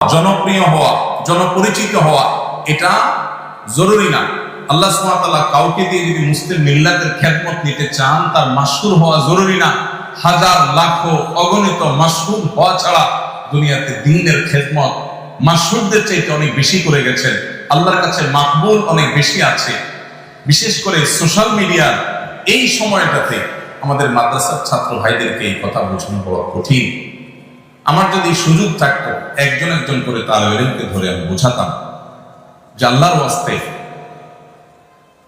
জনপ্রিয় হওয়া, জনপরিচিত হওয়া, এটা জরুরি না। আল্লাহ সুবহানাহু কাউকে দিয়ে যদি মুসলিম মিল্লাতের খ্যাতমত নিতে চান, তার মাসহুর হওয়া জরুরি না। হাজার, লাখো অগণিত মাসহুর হওয়া ছাড়া দুনিয়াতে দিনের খেদমত মাসহুরদের চাইতে অনেক বেশি করে গেছেন। আল্লাহর কাছে মাকবুল অনেক বেশি আছে। বিশেষ করে সোশ্যাল মিডিয়ার এই সময়টাতে আমাদের মাদ্রাসার ছাত্র ভাইদেরকে এই কথা বোঝানো বড় কঠিন। আমার যদি সুযোগ থাকতো, একজন একজন করে তার এলেমকে ধরে আমি বোঝাতাম যে আল্লাহর ওয়াস্তে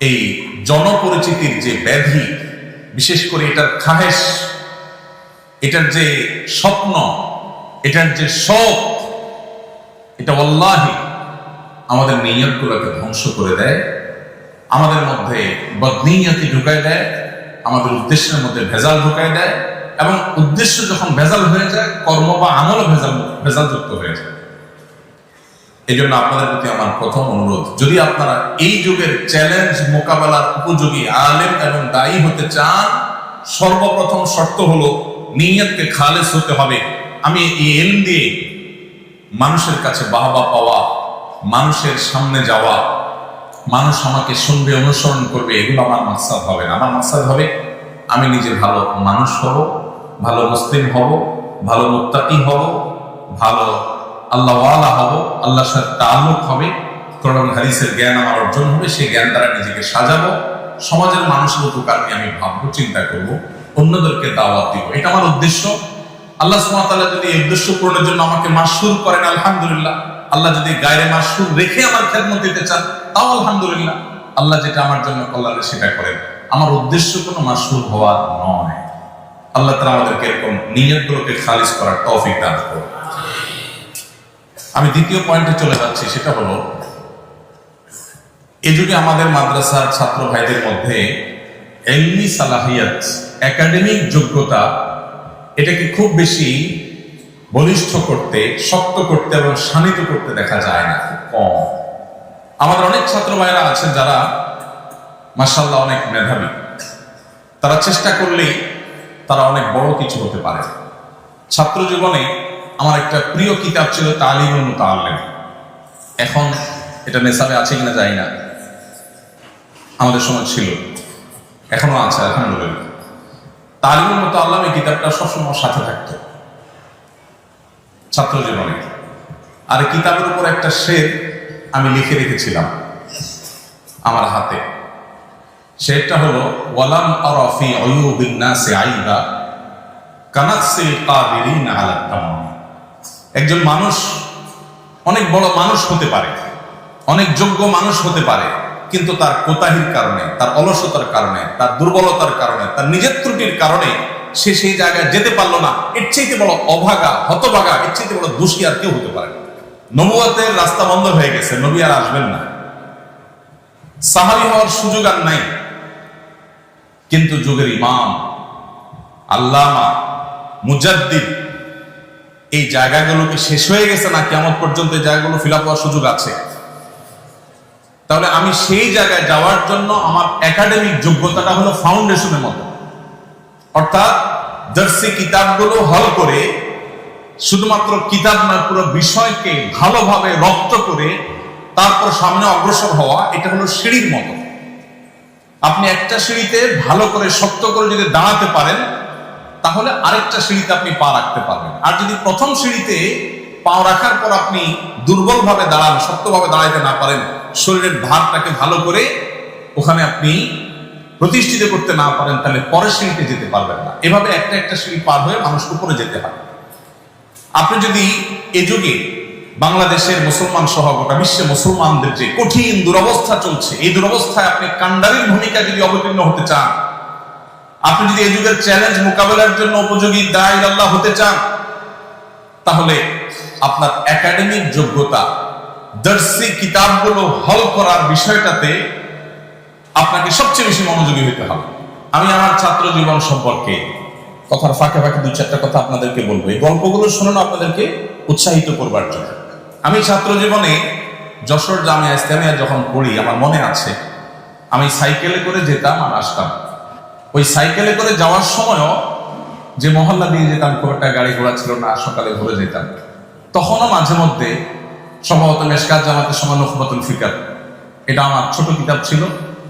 এই জনপরিচিতির যে ব্যাধি, বিশেষ করে এটার খাহেশ, এটার যে স্বপ্ন, এটার যে শখ এটা অল্লাহি আমাদের নিয়তগুলোকে ধ্বংস করে দেয়, আমাদের মধ্যে বদনিয়তি ঢুকায় দেয়, আমাদের উদ্দেশ্যের মধ্যে ভেজাল ঢুকায় দেয় এবং উদ্দেশ্য যখন ভেজাল হয়ে যায়, কর্ম বা আমলও ভেজাল ভেজাল যুক্ত হয়ে যায়। এই জন্য আপনাদের প্রতি আমার প্রথম অনুরোধ, যদি আপনারা এই যুগের চ্যালেঞ্জ মোকাবেলার উপযোগী আলেম এবং দায়ী হতে চান, সর্বপ্রথম শর্ত হলো নিয়তকে খালেস হতে হবে। আমি এই এলম দিয়ে মানুষের কাছে বাহবা পাওয়া, মানুষের সামনে যাওয়া, মানুষ আমাকে শুনবে, অনুসরণ করবে, এগুলো আমার মাকসাদ হবে না। আমার মাকসাদ হবে আমি নিজে ভালো মানুষ হব, ভালো মুসলিম হব, ভালো মুত্তাকি হব, ভালো আল্লাহওয়ালা হব, আল্লাহর সাথে তাল্লুক হবে কোরআন হাদিসের জ্ঞান আমার অর্জন হবে, সেই জ্ঞান দ্বারা নিজেকে সাজাবো, সমাজের মানুষের উপকার নিয়ে আমি ভাববো, চিন্তা করব, অন্যদেরকে দাওয়াত দিব। এটা আমার উদ্দেশ্য। আল্লাহ সুমাতাল্লাহ যদি এই উদ্দেশ্য পূরণের জন্য আমাকে মাসুর করেন, আলহামদুলিল্লাহ। আল্লাহ যদি গায়ে মাসুর রেখে আমার খেদমত দিতে চান, তাও আলহামদুলিল্লাহ। আল্লাহ যেটা আমার জন্য কল্যাণ সেটা করেন। আমার উদ্দেশ্য কোনো মাসুর হওয়া নয়। আল্লাহ তালা আমাদেরকে এরকম নিয়তগুলোকে খালিজ করার তৌফিক দান করুন। আমি দ্বিতীয় পয়েন্টে চলে যাচ্ছি, সেটা হলো, এ যুগে আমাদের মাদ্রাসার ছাত্র ভাইদের মধ্যে এলমি সালাহিয়াত, একাডেমিক যোগ্যতা, এটাকে খুব বেশি বলিষ্ঠ করতে, শক্ত করতে এবং শানিত করতে দেখা যায় না, খুব কম। আমাদের অনেক ছাত্র ভাইরা আছেন যারা মাসাল্লাহ অনেক মেধাবী। তারা চেষ্টা করলেই তারা অনেক বড় কিছু হতে পারে। ছাত্র জীবনে আমার একটা প্রিয় কিতাব ছিল তালিমুল মুতাআল্লিম। এখন এটা নেশাবে আছে কিনা জানি না। আমাদের সময় ছিল। এখনও আছে, আলহামদুলিল্লাহ। তালিমুল মুতাআল্লিম এই কিতাবটা সবসময় সাথে থাকতো। ছাত্র জীবনে। আর কিতাবের উপর একটা শের আমি লিখে রেখেছিলাম আমার হাতে। শেরটা হলো, ওয়ালাম আরাফি আয়ুবিন নাসি আইবা কানাকসিল কাদিরিন আলা তামাম। একজন মানুষ অনেক বড় মানুষ হতে পারে, অনেক যোগ্য মানুষ হতে পারে, কিন্তু তার কোতাহির কারণে, তার অলসতার কারণে, তার দুর্বলতার কারণে, তার নিজের ত্রুটির কারণে সে সেই জায়গায় যেতে পারল না। এর চাইতে বড় অভাগা, হতভাগা, এর চাইতে বড় দোষী আর কেউ হতে পারে নবুয়াতের রাস্তা বন্ধ হয়ে গেছে, নবী আর আসবেন না। সাহাবি হওয়ার সুযোগ আর নাই। কিন্তু যুগের ইমাম, আল্লামা, মুজাদ্দিদ, এই জায়গাগুলোকে শেষ হয়ে গেছে না কেমন পর্যন্ত এই জায়গাগুলো ফিল আপ হওয়ার সুযোগ আছে? তাহলে আমি সেই জায়গায় যাওয়ার জন্য আমার একাডেমিক যোগ্যতাটা হলো ফাউন্ডেশনের মতো। অর্থাৎ জার্সি কিতাবগুলো হল করে, শুধুমাত্র কিতাব না, পুরো বিষয়কে ভালোভাবে রপ্ত করে তারপর সামনে অগ্রসর হওয়া, এটা হলো সিঁড়ির মতো। আপনি একটা সিঁড়িতে ভালো করে, শক্ত করে যদি দাঁড়াতে পারেন, তাহলে আরেকটা সিঁড়িতে আপনি পা রাখতে পারবেন। আর যদি প্রথম সিঁড়িতে পা রাখার পর আপনি দুর্বলভাবে দাঁড়ান, শক্তভাবে দাঁড়াইতে না পারেন, শরীরের ভারটাকে ভালো করে ওখানে আপনি প্রতিষ্ঠিত করতে না পারেন, তাহলে পরের সিঁড়িতে যেতে পারবেন না। এভাবে একটা একটা সিঁড়ি পার হয়ে মানুষ উপরে যেতে হয়। আপনি যদি এ যুগে বাংলাদেশের মুসলমান সহ গোটা বিশ্বে মুসলমানদের যে কঠিন দুরবস্থা চলছে, এই দুরবস্থায় আপনি কান্ডারির ভূমিকা যদি অবতীর্ণ হতে চান, আপনি যদি এই যুগের চ্যালেঞ্জ মোকাবেলার জন্য উপযোগী দায় আল্লাহ হতে চান, তাহলে আপনার একাডেমিক যোগ্যতা দার্সি কিতাবগুলো হল করার বিষয়টাতে আপনাকে সবচেয়ে বেশি মনোযোগী হতে হবে। আমি আমার ছাত্র জীবন সম্পর্কে কথার ফাঁকে ফাঁকে দু চারটা কথা আপনাদেরকে বলব। এই গল্পগুলো শুনুন, আপনাদেরকে উৎসাহিত করবার জন্য। আমি ছাত্র জীবনে যশোর জামিয়া ইসলামিয়া যখন পড়ি, আমার মনে আছে, আমি সাইকেলে করে যেতাম আর আসতাম। ওই সাইকেলে করে যাওয়ার সময়ও যে মহল্লা দিয়ে যেতাম, খুব একটা গাড়ি ঘোড়া ছিল না, সকালে ঘুরে যেতাম। তখনও মাঝে মধ্যে সম্ভবত মেশকাত জামাতের সময় নফবাতুল ফিকার। এটা আমার ছোট কিতাব ছিল,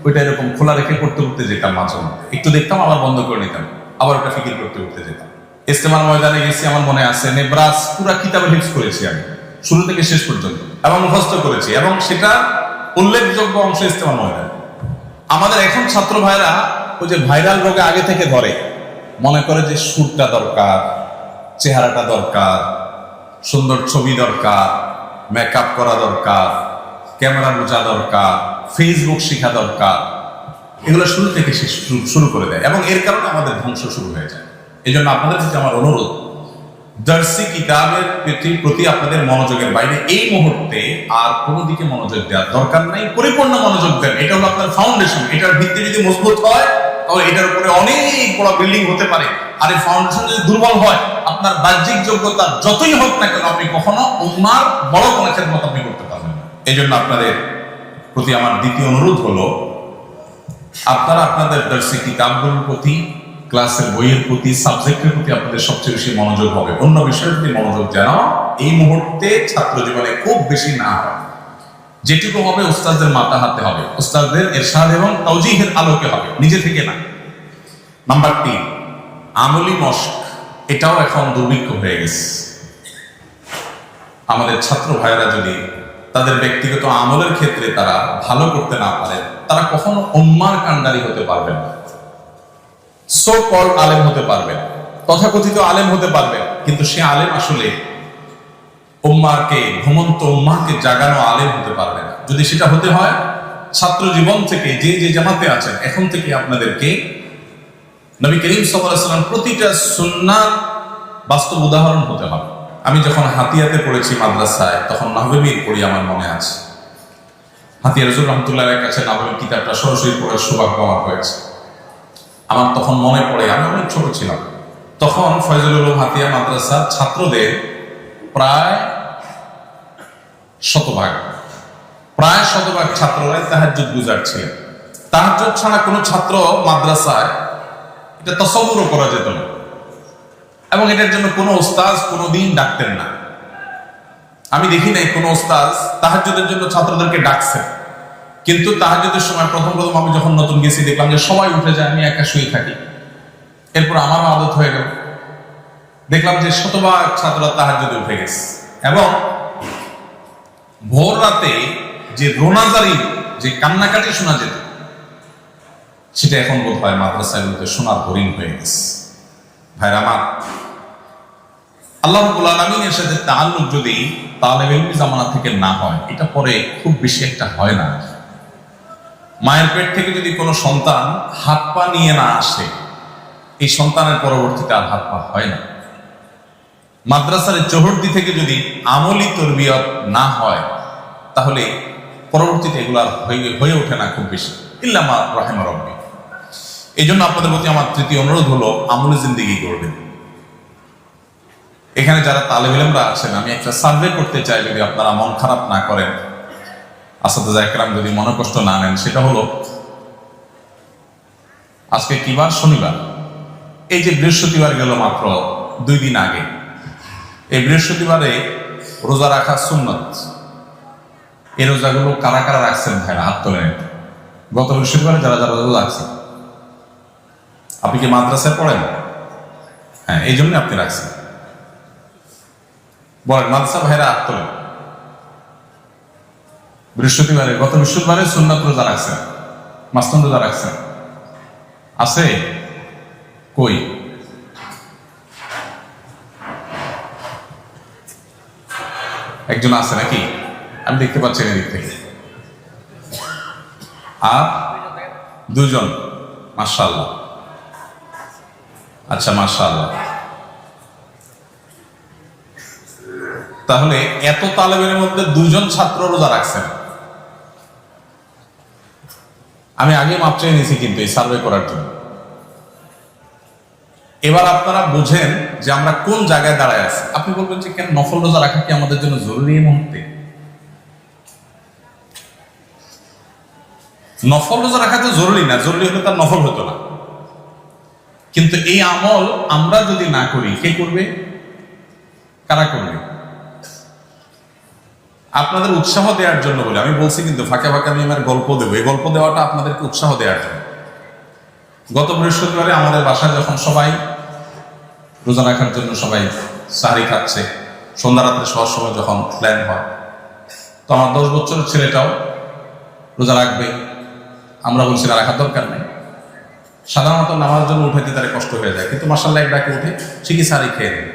ওইটা এরকম খোলা রেখে পড়তে পড়তে যেতাম মাঝে মধ্যে। একটু দেখতাম, আবার বন্ধ করে নিতাম, আবার ওটা ফিকির করতে করতে যেতাম। ইস্তেমার ময়দানে গেছি, আমার মনে আছে, নেব্রাস পুরা কিতাবে হিফজ করেছি আমি। শুরু থেকে শেষ পর্যন্ত। এবং মুখস্থ করেছি। এবং সেটা উল্লেখযোগ্য অংশ ইস্তেমার ময়দান আমাদের এখন ছাত্র ভাইরা ওই যে ভাইরাল রোগে আগে থেকে ধরে। মনে করে যে সুরটা দরকার, চেহারাটা দরকার, সুন্দর ছবি দরকার মেকআপ করা দরকার, ক্যামেরা বোঝা দরকার ফেসবুক শেখা দরকার। এগুলো শুরু থেকে শুরু- করে দেয়। এবং এর কারণে আমাদের ধ্বংস শুরু হয়ে যায়। এই জন্য আপনাদের আমার অনুরোধ জার্সি কিতাবের প্রতি আপনাদের মনোযোগের বাইরে এই মুহূর্তে আর কোনো দিকে মনোযোগ দেওয়ার দরকার নাই, পরিপূর্ণ মনোযোগ দেন। এটা হলো আপনার ফাউন্ডেশন এটার ভিত্তি যদি মজবুত হয়, তাহলে এটার উপরে অনেক বড় বিল্ডিং হতে পারে। আর এই ফাউন্ডেশন যদি দুর্বল হয়, আপনার বাহ্যিক যোগ্যতা যতই হোক না কেন আপনি কখনো উম্মার বড় কোনো খেদমত আপনি করতে পারবেন এই জন্য আপনাদের প্রতি আমার দ্বিতীয় অনুরোধ হলো, আপনারা আপনাদের দার্সি কিতাবগুলোর প্রতি ক্লাসের বইয়ের প্রতি সাবজেক্টের প্রতি আপনাদের সবচেয়ে বেশি মনোযোগ হবে। অন্য বিষয়ের প্রতি মনোযোগ যেন এই মুহূর্তে ছাত্র জীবনে খুব বেশি না হয়। যেটুকু হবে উস্তাদদের মাথা হাতে হবে। উস্তাদদের এরশাদ এবং তৌজিহের আলোকে হবে, নিজে থেকে না। নাম্বার তিন, আমলি মস্ক, এটাও এখন দুর্ভিক্ষ হয়ে গেছে। আমাদের ছাত্র ভাইয়েরা যদি তাদের ব্যক্তিগত আমলের ক্ষেত্রে তারা ভালো করতে না পারে, তারা কখনো উম্মার কান্ডারি হতে পারবেন না। সো কল আলেম হতে পারবেন তথাকথিত আলেম হতে পারবেন কিন্তু সে আলেম আসলে উম্মাকে, ঘুমন্ত উম্মাকে জাগানো আলেম হতে পারবে না। যদি সেটা হতে হয়, ছাত্র জীবন থেকে যে যে জামাতে আছেন, এখন থেকে আপনাদেরকে নবী করিম সাল্লাম প্রতিটা সুন্নার বাস্তব উদাহরণ হতে হবে। আমি যখন হাতিয়াতে পড়েছি মাদ্রাসায়, তখন নাহবেমির পড়ি আমার মনে আছে। হাতিয়া রসুল রহমতুল্লাহের কাছে নাহবেমির কিতাবটা সরাসরি পড়ার সৌভাগ্য আমার হয়েছে। আমার তখন মনে পড়ে, আমি অনেক ছোট ছিলাম। তখন ফয়জুল হাতিয়া মাদ্রাসার ছাত্রদের প্রায় শতভাগ প্রায় শতভাগ ছাত্ররা তাহাজ্জুদ গুজার ছিলেন। তাহাজ্জুদ ছাড়া কোনো ছাত্র মাদ্রাসায় এটা তসবুরও করা যেত না। এবং এটার জন্য কোনো ওস্তাজ কোনোদিন ডাকতেন না। আমি দেখি নাই কোনো ওস্তাজ তাহাজ্জুদের জন্য ছাত্রদেরকে ডাকছেন। কিন্তু তাহাজ্জুদের সময় প্রথম প্রথম আমি যখন নতুন গেছি, দেখলাম যে সবাই উঠে যায়, আমি একা শুয়ে থাকি। এরপর আমারও আদত হয়ে গেল। দেখলাম যে শতবার ছাত্ররা তাহাজ্জুদে উঠে গেছে। এবং ভোর রাতে যে রোনাজারি, যে কান্নাকাটি শোনা যেত, সেটা এখন বোধ হয় মাদ্রাসাগুলোতে শোনার হরিণ হয়ে গেছে। ভাইরা আমার, আল্লাহ রাব্বুল আলামিনের সাথে তাআল্লুক যদি ইলমি জামানা থেকে না হয়, এটা পরে খুব বেশি একটা হয় না। মায়ের পেট থেকে যদি কোনো সন্তান হাত পা নিয়ে না আসে, এই সন্তানের পরবর্তীতে আর হাত পা হয় না। মাদ্রাসার চৌহদ্দি থেকে যদি আমলি তরবিয়ত না হয়, তাহলে পরবর্তীতে এগুলো আর হয়ে- হয়ে ওঠে না খুব বেশি। ইল্লামা রাহেমা রব্বি। এই জন্য আপনাদের প্রতি আমার তৃতীয় অনুরোধ হলো, আমলে জিন্দিগি করবেন। এখানে যারা তালেবেলেমরা আছেন, আমি একটা সার্ভে করতে চাই যদি আপনারা মন খারাপ না করেন। আসাদা একরাম যদি মনে কষ্ট না নেন, সেটা হলো আজকে কি বার? শনিবার। এই যে বৃহস্পতিবার গেল মাত্র দুই দিন আগে। এই বৃহস্পতিবারে রোজা রাখা সুন্নত। এই রোজাগুলো কারা কারা রাখছেন ভাইরা? হাত তোলেন গত বৃহস্পতিবারে যারা যারা রোজা রাখছেন, আপনি কি মাদ্রাসায় পড়েন? হ্যাঁ এই জন্য আপনি রাখছেন। বলেন মাদ্রাসা ভাইরা হাত তোলেন। বৃহস্পতিবারে, গত বৃহস্পতিবারে সুন্নত রোজা রাখছেন মাস্তন রোজা রাখছেন আছে? কই? একজন আছে নাকি? আমি দেখতে পাচ্ছি এদিক থেকে। আর দুজন মার্শাল্লাহ আচ্ছা মার্শাল্লাহ তাহলে এত তালেবের মধ্যে দুজন ছাত্র রোজা রাখছেন। আমি আগে মাপ চেয়ে নিয়েছি কিন্তু এই সার্ভে করার জন্য। এবার আপনারা বুঝেন যে আমরা কোন জায়গায় দাঁড়ায় আছি। আপনি বলবেন যে কেন নফল রোজা রাখা কি আমাদের জন্য জরুরি এই মুহূর্তে? নফল রোজা রাখা তো জরুরি না, জরুরি হলে তার নফল হতো না। কিন্তু এই আমল আমরা যদি না করি, কে করবে? কারা করবে? আপনাদের উৎসাহ দেওয়ার জন্য বলে, আমি বলছি কিন্তু ফাঁকে ফাঁকে আমি আমার গল্প দেবো। এই গল্প দেওয়াটা আপনাদেরকে উৎসাহ দেওয়ার জন্য। গত বৃহস্পতিবারে আমাদের বাসায় যখন সবাই রোজা রাখার জন্য সবাই সাহারি খাচ্ছে সন্ধ্যা রাত্রে শোয়ার সময় যখন প্ল্যান হয়, তো আমার দশ বছরের ছেলেটাও রোজা রাখবে। আমরা বলছি, না, রাখার দরকার নেই। সাধারণত নামার জন্য উঠাইতে তারা কষ্ট হয়ে যায়, কিন্তু মাসাল্লাহ ডাকে উঠে ঠিকই সারি খেয়ে নেয়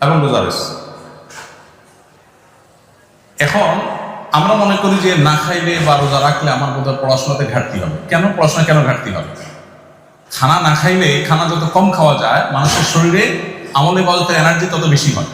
এবং রোজা রয়েছে। এখন আমরা মনে করি যে না খাইলে বা রোজা রাখলে আমার বোধ পড়াশোনাতে ঘাটতি হবে। কেন? পড়াশোনা কেন ঘাটতি হবে? খানা না খাইলে, খানা যত কম খাওয়া যায়, মানুষের শরীরে আমলে বলতে এনার্জি তত বেশি হয়।